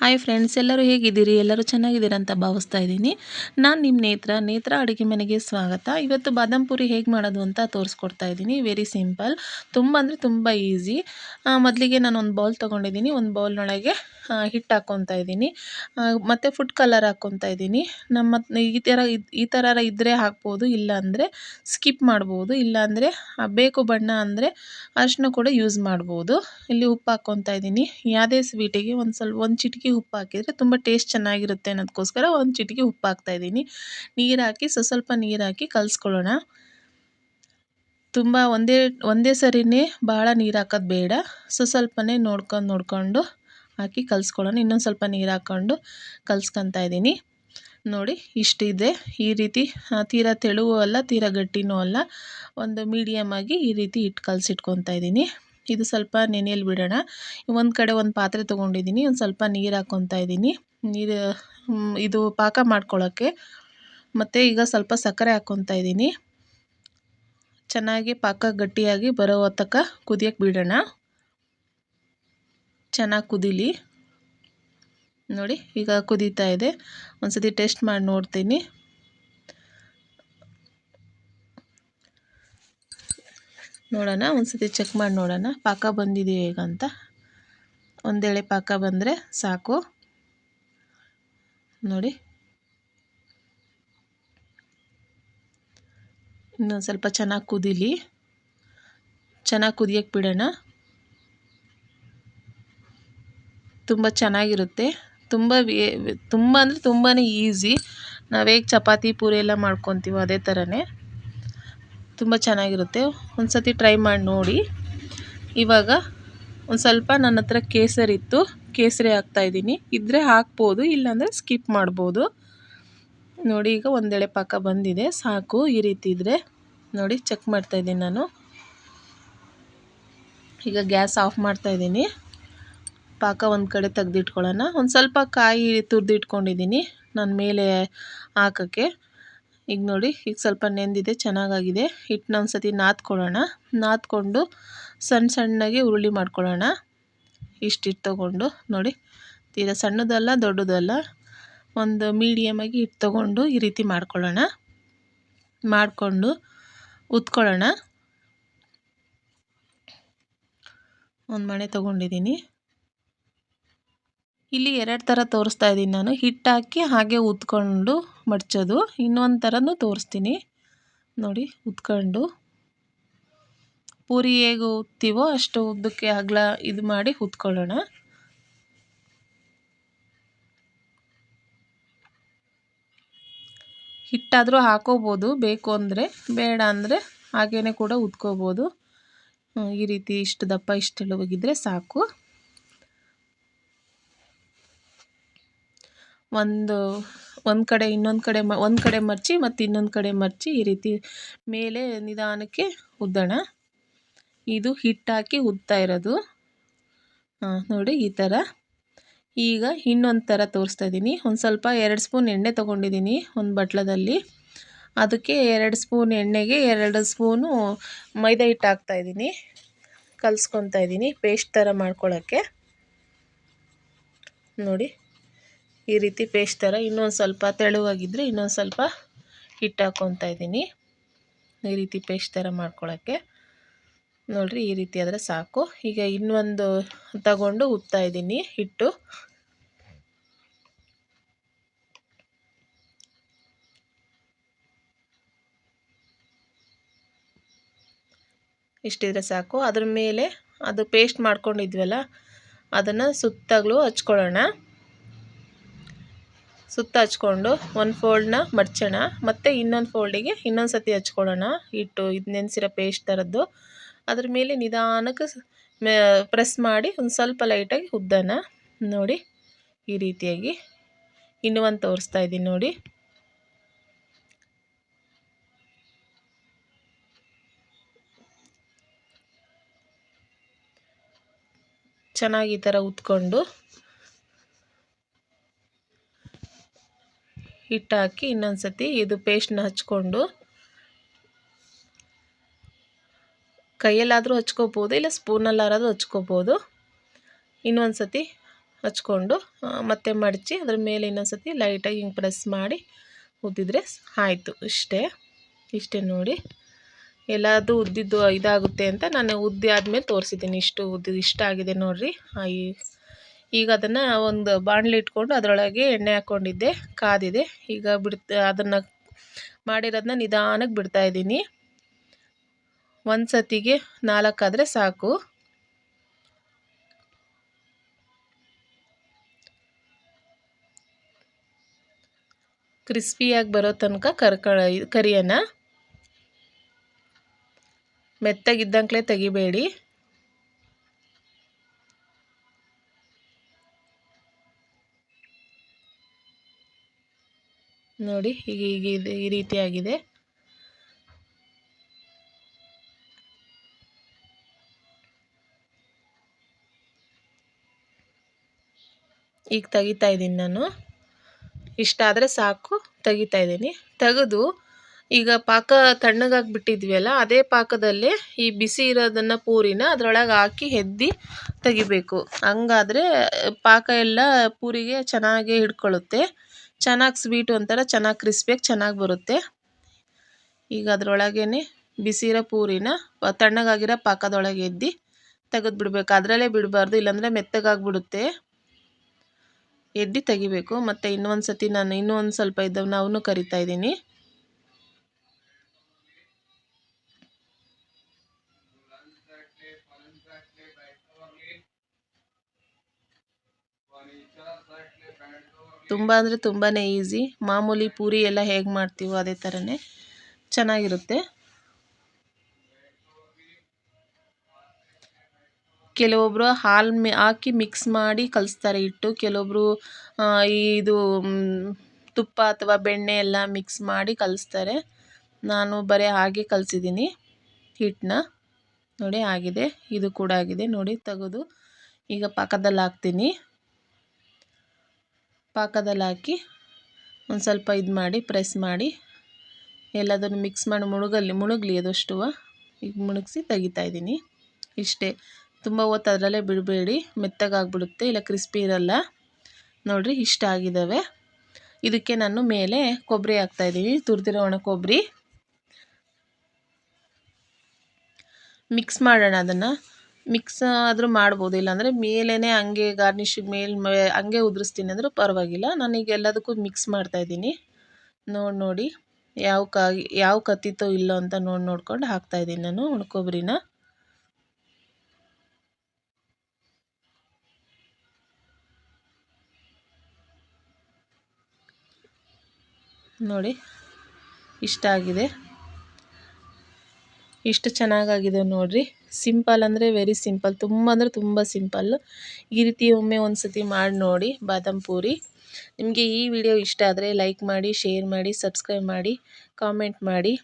Hi friends ಎಲ್ಲರೂ ಹೇಗಿದ್ದೀರಿ? ಎಲ್ಲರೂ ಚೆನ್ನಾಗಿದ್ದೀರಾ ಅಂತ ಭಾವಿಸ್ತಾ ಇದ್ದೀನಿ. ನಾನು ನಿಮ್ಮ ನೇತ್ರ. ನೇತ್ರ ಅಡುಗೆ ಮನೆಗೆ ಸ್ವಾಗತ. ಇವತ್ತು ಬಾದಾಮ್ ಪುರಿ ಹೇಗೆ ಮಾಡೋದು ಅಂತ ತೋರಿಸ್ಕೊಡ್ತಾ ಇದ್ದೀನಿ. ವೆರಿ ಸಿಂಪಲ್ ತುಂಬ ಅಂದರೆ ತುಂಬ ಈಸಿ ಮೊದಲಿಗೆ ನಾನು ಒಂದು ಬೌಲ್ ತೊಗೊಂಡಿದ್ದೀನಿ. ಒಂದು ಬೌಲ್ನೊಳಗೆ ಹಿಟ್ಟು ಹಾಕ್ಕೊತಾ ಇದ್ದೀನಿ. ಮತ್ತು ಫುಡ್ ಕಲರ್ ಹಾಕ್ಕೊತಾ ಇದ್ದೀನಿ. ನಮ್ಮ ಈ ಥರ ಈ ಥರ ಇದ್ದರೆ ಹಾಕ್ಬೋದು, ಇಲ್ಲ ಅಂದರೆ ಸ್ಕಿಪ್ ಮಾಡ್ಬೋದು ಇಲ್ಲಾಂದರೆ ಬೇಕು ಬಣ್ಣ ಅಂದರೆ ಅರಿಶಿನ ಕೂಡ ಯೂಸ್ ಮಾಡ್ಬೋದು. ಇಲ್ಲಿ ಉಪ್ಪು ಹಾಕ್ಕೊತಾ ಇದ್ದೀನಿ. ಯಾವುದೇ ಸ್ವೀಟಿಗೆ ಒಂದು ಸ್ವಲ್ಪ, ಒಂದು ಚಿಟಿಕೆ ಉಪ್ಪು ಹಾಕಿದರೆ ತುಂಬ ಟೇಸ್ಟ್ ಚೆನ್ನಾಗಿರುತ್ತೆ ಅನ್ನೋದಕ್ಕೋಸ್ಕರ ಒಂದು ಚಿಟಿಕೆ ಉಪ್ಪು ಹಾಕ್ತಾಯಿದ್ದೀನಿ ನೀರು ಹಾಕಿ ಸ್ವಲ್ಪ ಸ್ವಲ್ಪ ನೀರು ಹಾಕಿ ಕಲಿಸ್ಕೊಳ್ಳೋಣ. ತುಂಬ ಒಂದೇ ಒಂದೇ ಸರಿನೇ ಭಾಳ ನೀರು ಹಾಕೋದು ಬೇಡ. ಸ್ವಲ್ಪ ಸ್ವಲ್ಪನೇ ನೋಡ್ಕೊಂಡು, ನೋಡಿಕೊಂಡು ಹಾಕಿ ಕಲಿಸ್ಕೊಳ್ಳೋಣ. ಇನ್ನೊಂದು ಸ್ವಲ್ಪ ನೀರು ಹಾಕ್ಕೊಂಡು ಕಲ್ಸ್ಕೊತಾ ಇದ್ದೀನಿ. ನೋಡಿ ಇಷ್ಟಿದೆ. ಈ ರೀತಿ ತೀರಾ ತೆಳುವೂ ಅಲ್ಲ, ತೀರಾ ಗಟ್ಟಿನೂ ಅಲ್ಲ. ಒಂದು ಮೀಡಿಯಮ್ ಆಗಿ ಈ ರೀತಿ ಇಟ್ಟು ಕಲಸಿಟ್ಕೊತಾ ಇದ್ದೀನಿ. ಇದು ಸ್ವಲ್ಪ ನೆನೆಯಲ್ಲಿ ಬಿಡೋಣ. ಒಂದು ಕಡೆ ಒಂದು ಪಾತ್ರೆ ತೊಗೊಂಡಿದ್ದೀನಿ ಒಂದು ಸ್ವಲ್ಪ ನೀರು ಹಾಕ್ಕೊತಾ ಇದ್ದೀನಿ ನೀರು ಇದು ಪಾಕ ಮಾಡ್ಕೊಳ್ಳೋಕ್ಕೆ ಮತ್ತು ಈಗ ಸ್ವಲ್ಪ ಸಕ್ಕರೆ ಹಾಕ್ಕೊತಾ ಇದ್ದೀನಿ ಚೆನ್ನಾಗಿ ಪಾಕ ಗಟ್ಟಿಯಾಗಿ ಬರೋ ತಕ್ಕ ಕುದಿಯೋಕ್ಕೆ ಬಿಡೋಣ. ಚೆನ್ನಾಗಿ ಕುದೀಲಿ. ನೋಡಿ, ಈಗ ಕುದೀತಾ ಇದೆ. ಒಂದು ಟೇಸ್ಟ್ ಮಾಡಿ ನೋಡ್ತೀನಿ. ನೋಡೋಣ ಒಂದು ಸತಿ ಚೆಕ್ ಮಾಡಿ ನೋಡೋಣ. ಪಾಕ ಬಂದಿದೆಯೋ ಹೇಗಂತ ಒಂದೇಳೆ ಪಾಕ ಬಂದರೆ ಸಾಕು. ನೋಡಿ. ಇನ್ನೊಂದು ಸ್ವಲ್ಪ ಚೆನ್ನಾಗಿ ಕುದೀಲಿ. ಚೆನ್ನಾಗಿ ಕುದಿಯೋಕ್ಕೆ ಬಿಡೋಣ. ತುಂಬ ಚೆನ್ನಾಗಿರುತ್ತೆ. ತುಂಬ ತುಂಬ ಅಂದರೆ ತುಂಬಾ ಈಸಿ ನಾವು ಹೇಗೆ ಚಪಾತಿ ಪೂರಿ ಎಲ್ಲ ಮಾಡ್ಕೊತೀವೋ ಅದೇ ಥರನೇ ತುಂಬ ಚೆನ್ನಾಗಿರುತ್ತೆ. ಒಂದು ಸತಿ ಟ್ರೈ ಮಾಡಿ ನೋಡಿ. ಇವಾಗ ಒಂದು ಸ್ವಲ್ಪ ನನ್ನ ಹತ್ರ ಕೇಸರಿ ಇತ್ತು. ಕೇಸರಿ ಹಾಕ್ತಾಯಿದ್ದೀನಿ ಇದ್ದರೆ ಹಾಕ್ಬೋದು, ಇಲ್ಲಾಂದರೆ ಸ್ಕಿಪ್ ಮಾಡ್ಬೋದು. ನೋಡಿ, ಈಗ ಒಂದೆಳೆ ಪಾಕ ಬಂದಿದೆ. ಸಾಕು, ಈ ರೀತಿ ಇದ್ದರೆ ನೋಡಿ ಚೆಕ್ ಮಾಡ್ತಾಯಿದ್ದೀನಿ ನಾನು. ಈಗ ಗ್ಯಾಸ್ ಆಫ್ ಮಾಡ್ತಾಯಿದ್ದೀನಿ ಪಾಕ ಒಂದು ಕಡೆ ತೆಗ್ದಿಟ್ಕೊಳ್ಳೋಣ. ಒಂದು ಸ್ವಲ್ಪ ಕಾಯಿ ತುರಿದಿಟ್ಕೊಂಡಿದ್ದೀನಿ ನಾನು ಮೇಲೆ ಹಾಕೋಕ್ಕೆ. ಈಗ ನೋಡಿ, ಈಗ ಸ್ವಲ್ಪ ನೆಂದಿದೆ, ಚೆನ್ನಾಗಾಗಿದೆ. ಹಿಟ್ಟನ್ನ ಒಂದು ಸತಿ ನಾದ್ಕೊಳ್ಳೋಣ. ನಾದ್ಕೊಂಡು ಸಣ್ಣ ಸಣ್ಣಗೆ ಉರುಳಿ ಮಾಡ್ಕೊಳ್ಳೋಣ. ಇಷ್ಟಿಟ್ಟು ತೊಗೊಂಡು ನೋಡಿ. ತೀರ ಸಣ್ಣದಲ್ಲ, ದೊಡ್ಡದಲ್ಲ. ಒಂದು ಮೀಡಿಯಮಾಗಿ ಹಿಟ್ಟು ತೊಗೊಂಡು ಈ ರೀತಿ ಮಾಡ್ಕೊಳ್ಳೋಣ. ಮಾಡಿಕೊಂಡು ಉತ್ಕೊಳ್ಳೋಣ. ಒಂದು ಮಣೆ ತೊಗೊಂಡಿದ್ದೀನಿ. ಇಲ್ಲಿ ಎರಡು ಥರ ತೋರಿಸ್ತಾ ಇದ್ದೀನಿ ನಾನು. ಹಿಟ್ಟು ಹಾಕಿ ಹಾಗೆ ಉತ್ಕೊಂಡು ಮಡ್ಚೋದು. ಇನ್ನೊಂದು ಥರನೂ ತೋರಿಸ್ತೀನಿ. ನೋಡಿ, ಉತ್ಕೊಂಡು. ಪೂರಿ ಹೇಗೆ ಉತ್ತೀವೋ ಅಷ್ಟು ಉದ್ದಕ್ಕೆ ಅಗ್ಲ ಇದು ಮಾಡಿ ಉತ್ಕೊಳ್ಳೋಣ. ಹಿಟ್ಟಾದರೂ ಹಾಕೋಬೋದು. ಬೇಕು ಅಂದರೆ, ಬೇಡ ಅಂದರೆ ಹಾಗೇ ಕೂಡ ಉತ್ಕೋಬೋದು. ಈ ರೀತಿ ಇಷ್ಟು ದಪ್ಪ ಇಷ್ಟು ತೆಳುವಾಗಿದ್ದರೆ ಸಾಕು. ಒಂದು ಒಂದು ಕಡೆ, ಇನ್ನೊಂದು ಕಡೆ ಮ, ಒಂದು ಕಡೆ ಮಡಚಿ ಮತ್ತು ಇನ್ನೊಂದು ಕಡೆ ಮಡಚಿ ಈ ರೀತಿ ಮೇಲೆ ನಿಧಾನಕ್ಕೆ ಉದ್ದೋಣ. ಇದು ಹಿಟ್ಟಾಕಿ ಉದ್ತಾ ಇರೋದು. ಹಾಂ, ನೋಡಿ ಈ ಥರ ಈಗ ಇನ್ನೊಂದು ಥರ ತೋರಿಸ್ತಾ ಇದ್ದೀನಿ. ಒಂದು ಸ್ವಲ್ಪ ಎರಡು ಸ್ಪೂನ್ ಎಣ್ಣೆ ತೊಗೊಂಡಿದ್ದೀನಿ ಒಂದು ಬಟ್ಲದಲ್ಲಿ. ಅದಕ್ಕೆ ಎರಡು ಸ್ಪೂನ್ ಎಣ್ಣೆಗೆ ಎರಡು ಸ್ಪೂನು ಮೈದಾ ಹಿಟ್ಟು ಹಾಕ್ತಾಯಿದ್ದೀನಿ ಕಲ್ಸ್ಕೊತಾ ಇದ್ದೀನಿ ಪೇಸ್ಟ್ ಥರ ಮಾಡ್ಕೊಳ್ಳೋಕ್ಕೆ ನೋಡಿ. ಈ ರೀತಿ ಪೇಸ್ಟ್ ಥರ ಇನ್ನೊಂದು ಸ್ವಲ್ಪ ತೆಳುವಾಗಿದ್ದರೆ ಇನ್ನೊಂದು ಸ್ವಲ್ಪ ಹಿಟ್ಟು ಹಾಕ್ಕೊತಾ ಇದ್ದೀನಿ. ಈ ರೀತಿ ಪೇಸ್ಟ್ ಥರ ಮಾಡ್ಕೊಳ್ಳೋಕ್ಕೆ ನೋಡಿರಿ ಈ ರೀತಿ ಆದರೆ ಸಾಕು. ಈಗ ಇನ್ನೊಂದು ತಗೊಂಡು ಉತ್ತಾ ಇದ್ದೀನಿ ಹಿಟ್ಟು. ಇಷ್ಟಿದ್ರೆ ಸಾಕು. ಅದ್ರ ಮೇಲೆ ಅದು ಪೇಸ್ಟ್ ಮಾಡ್ಕೊಂಡಿದ್ವಲ್ಲ, ಅದನ್ನು ಸುತ್ತಾಗಲೂ ಹಚ್ಕೊಳ್ಳೋಣ. ಸುತ್ತ ಹಚ್ಕೊಂಡು ಒಂದು ಫೋಲ್ಡ್ನ ಮಡ್ಚೋಣ, ಮತ್ತು ಇನ್ನೊಂದು ಫೋಲ್ಡಿಗೆ ಇನ್ನೊಂದು ಸತಿ ಹಚ್ಕೊಳ್ಳೋಣ. ಹಿಟ್ಟು ಇದು ನೆನೆಸಿರೋ ಪೇಸ್ಟ್ ಥರದ್ದು ಅದ್ರ ಮೇಲೆ ನಿಧಾನಕ್ಕೆ ಪ್ರೆಸ್ ಮಾಡಿ ಒಂದು ಸ್ವಲ್ಪ ಲೈಟಾಗಿ ಉದ್ದನ ನೋಡಿ ಈ ರೀತಿಯಾಗಿ ಇನ್ನೂ ಒಂದು ತೋರಿಸ್ತಾ ಇದ್ದೀನಿ ನೋಡಿ. ಚೆನ್ನಾಗಿ ಈ ಥರ ಉತ್ಕೊಂಡು ಹಿಟ್ಟು ಹಾಕಿ ಇನ್ನೊಂದು ಸತಿ ಇದು ಪೇಸ್ಟ್ನ ಹಚ್ಕೊಂಡು ಕೈಯಲ್ಲಾದರೂ ಹಚ್ಕೋಬೋದು ಇಲ್ಲ ಸ್ಪೂನಲ್ಲಾರಾದರೂ ಹಚ್ಕೋಬೋದು. ಇನ್ನೊಂದು ಸತಿ ಹಚ್ಕೊಂಡು ಮತ್ತೆ ಮಡಚಿ ಅದ್ರ ಮೇಲೆ ಇನ್ನೊಂದು ಸತಿ ಲೈಟಾಗಿ ಹಿಂಗೆ ಪ್ರೆಸ್ ಮಾಡಿ ಉದ್ದಿದ್ರೆ ಆಯಿತು. ಇಷ್ಟೇ. ಇಷ್ಟೇ ನೋಡಿ. ಎಲ್ಲದು ಉದ್ದಿದ್ದು ಇದಾಗುತ್ತೆ ಅಂತ ನಾನು ಉದ್ದಿ ಆದಮೇಲೆ ತೋರಿಸಿದ್ದೀನಿ. ಇಷ್ಟು ಉದ್ದಿ ಇಷ್ಟ ಆಗಿದೆ ನೋಡಿರಿ. ಈಗ ಅದನ್ನು ಒಂದು ಬಾಣಲಿ ಇಟ್ಕೊಂಡು ಅದರೊಳಗೆ ಎಣ್ಣೆ ಹಾಕ್ಕೊಂಡಿದ್ದೆ ಕಾದಿದೆ. ಈಗ ಬಿಡ್ತ, ಅದನ್ನು ಮಾಡಿರೋದನ್ನ ನಿಧಾನಕ್ಕೆ ಬಿಡ್ತಾಯಿದ್ದೀನಿ ಒಂದು ಸತಿಗೆ ನಾಲ್ಕಾದರೆ ಸಾಕು. ಕ್ರಿಸ್ಪಿಯಾಗಿ ಬರೋ ತನಕ ಕರ್ಕ ಕರಿಯೋಣ. ಮೆತ್ತಗಿದ್ದಂಕ್ಲೇ ತೆಗಿಬೇಡಿ. ನೋಡಿ ಈಗ ಹೀಗೆ ಇದೆ ಈ ರೀತಿಯಾಗಿದೆ. ಈಗ ತೆಗಿತಾ ಇದ್ದೀನಿ ನಾನು. ಇಷ್ಟಾದರೆ ಸಾಕು, ತೆಗಿತಾ ಇದ್ದೀನಿ. ತೆಗೆದು ಈಗ ಪಾಕ ತಣ್ಣಗಾಗಿ ಅಲ್ಲ ಅದೇ ಪಾಕದಲ್ಲೇ ಈ ಬಿಸಿ ಇರೋದನ್ನು ಪೂರಿನ ಅದರೊಳಗೆ ಹಾಕಿ ಹೆದ್ದಿ ತೆಗಿಬೇಕು. ಹಂಗಾದ್ರೆ ಪಾಕ ಎಲ್ಲ ಪೂರಿಗೆ ಚೆನ್ನಾಗೇ ಹಿಡ್ಕೊಳ್ಳುತ್ತೆ. ಚೆನ್ನಾಗಿ ಸ್ವೀಟ್ ಒಂಥರ ಚೆನ್ನಾಗಿ ಕ್ರಿಸ್ಪಿಯಾಗಿ ಚೆನ್ನಾಗಿ ಬರುತ್ತೆ. ಈಗ ಅದರೊಳಗೇ ಬಿಸಿರೋ ಪೂರಿನ ತಣ್ಣಗಾಗಿರೋ ಪಾಕದೊಳಗೆ ಎದ್ದು ತೆಗೆದು ಬಿಡಬೇಕು. ಅದರಲ್ಲೇ ಬಿಡಬಾರ್ದು, ಇಲ್ಲಾಂದರೆ ಮೆತ್ತಗಾಗ್ಬಿಡುತ್ತೆ. ಎದ್ದು ತೆಗಿಬೇಕು. ಮತ್ತು ಇನ್ನೊಂದು ಸತಿ ನಾನು ಇನ್ನೂ ಒಂದು ಸ್ವಲ್ಪ ಇದ್ದವನ್ನ ಅವನು ಕರಿತಾ ಇದ್ದೀನಿ. ತುಂಬ ಅಂದರೆ ತುಂಬಾ ಈಸಿ ಮಾಮೂಲಿ ಪೂರಿ ಎಲ್ಲ ಹೇಗೆ ಮಾಡ್ತೀವೋ ಅದೇ ಥರನೇ ಚೆನ್ನಾಗಿರುತ್ತೆ. ಕೆಲವೊಬ್ಬರು ಹಾಲು ಮಿ, ಹಾಕಿ ಮಿಕ್ಸ್ ಮಾಡಿ ಕಲಿಸ್ತಾರೆ ಹಿಟ್ಟು. ಕೆಲವೊಬ್ಬರು ಇದು ತುಪ್ಪ ಅಥವಾ ಬೆಣ್ಣೆ ಎಲ್ಲ ಮಿಕ್ಸ್ ಮಾಡಿ ಕಲಿಸ್ತಾರೆ. ನಾನು ಬರೀ ಹಾಗೆ ಕಲಿಸಿದ್ದೀನಿ ಹಿಟ್ಟನ್ನ ನೋಡಿ, ಆಗಿದೆ. ಇದು ಕೂಡ ಆಗಿದೆ. ನೋಡಿ, ತೆಗೆದು ಈಗ ಪಾಕದಲ್ಲಿ ಹಾಕ್ತೀನಿ. ಪಾಕದಲ್ಲಿ ಹಾಕಿ ಒಂದು ಸ್ವಲ್ಪ ಇದು ಮಾಡಿ, ಪ್ರೆಸ್ ಮಾಡಿ. ಎಲ್ಲದನ್ನು ಮಿಕ್ಸ್ ಮಾಡಿ, ಮುಳುಗಲ್ಲಿ, ಮುಳುಗಲಿ ಅದಷ್ಟು ಈಗ ಮುಳುಗಿಸಿ ತೆಗಿತಾಯಿದ್ದೀನಿ ಇಷ್ಟೇ. ತುಂಬ ಹೊತ್ತು ಅದರಲ್ಲೇ ಬಿಡಬೇಡಿ, ಮೆತ್ತಗಾಗ್ಬಿಡುತ್ತೆ, ಇಲ್ಲ ಕ್ರಿಸ್ಪಿ ಇರಲ್ಲ. ನೋಡಿರಿ, ಇಷ್ಟ ಆಗಿದ್ದಾವೆ ಇದಕ್ಕೆ ನಾನು ಮೇಲೆ ಕೊಬ್ಬರಿ ಹಾಕ್ತಾಯಿದ್ದೀನಿ ತುರಿದಿರೋ ಒಣ ಕೊಬ್ಬರಿ. ಮಿಕ್ಸ್ ಮಾಡೋಣ ಅದನ್ನು. ಮಿಕ್ಸ್ ಆದರೂ ಮಾಡ್ಬೋದು. ಇಲ್ಲಾಂದರೆ ಮೇಲೇ ಹಂಗೆ ಗಾರ್ನಿಶ್ ಮೇಲೆ ಹಂಗೆ ಉದುರಿಸ್ತೀನಿ ಅಂದರೂ ಪರವಾಗಿಲ್ಲ. ನಾನೀಗ ಎಲ್ಲದಕ್ಕೂ ಮಿಕ್ಸ್ ಮಾಡ್ತಾಯಿದ್ದೀನಿ ನೋಡಿ ನೋಡಿ ಯಾವ ಕಾಯಿ ಯಾವ ಕತ್ತಿತೋ ಇಲ್ಲೋ ಅಂತ ನೋಡಿ ನೋಡ್ಕೊಂಡು ಹಾಕ್ತಾಯಿದ್ದೀನಿ ನಾನು ಹುಣ್ಕೊಬ್ರಿನ ನೋಡಿ ಇಷ್ಟ ಆಗಿದೆ ಇಷ್ಟು ಚೆನ್ನಾಗಾಗಿದೆ ನೋಡಿರಿ. ಸಿಂಪಲ್ ಅಂದರೆ ವೆರಿ ಸಿಂಪಲ್ ತುಂಬ ಅಂದರೆ ತುಂಬ ಸಿಂಪಲ್ ಈ ರೀತಿ ಒಮ್ಮೆ ಒಂದು ಸತಿ ಮಾಡಿ ನೋಡಿ ಬಾದಾಮ್ ಪೂರಿ. ನಿಮಗೆ ಈ ವಿಡಿಯೋ ಇಷ್ಟ ಆದರೆ ಲೈಕ್ ಮಾಡಿ ಶೇರ್ ಮಾಡಿ ಸಬ್ಸ್ಕ್ರೈಬ್ ಮಾಡಿ ಕಾಮೆಂಟ್ ಮಾಡಿ.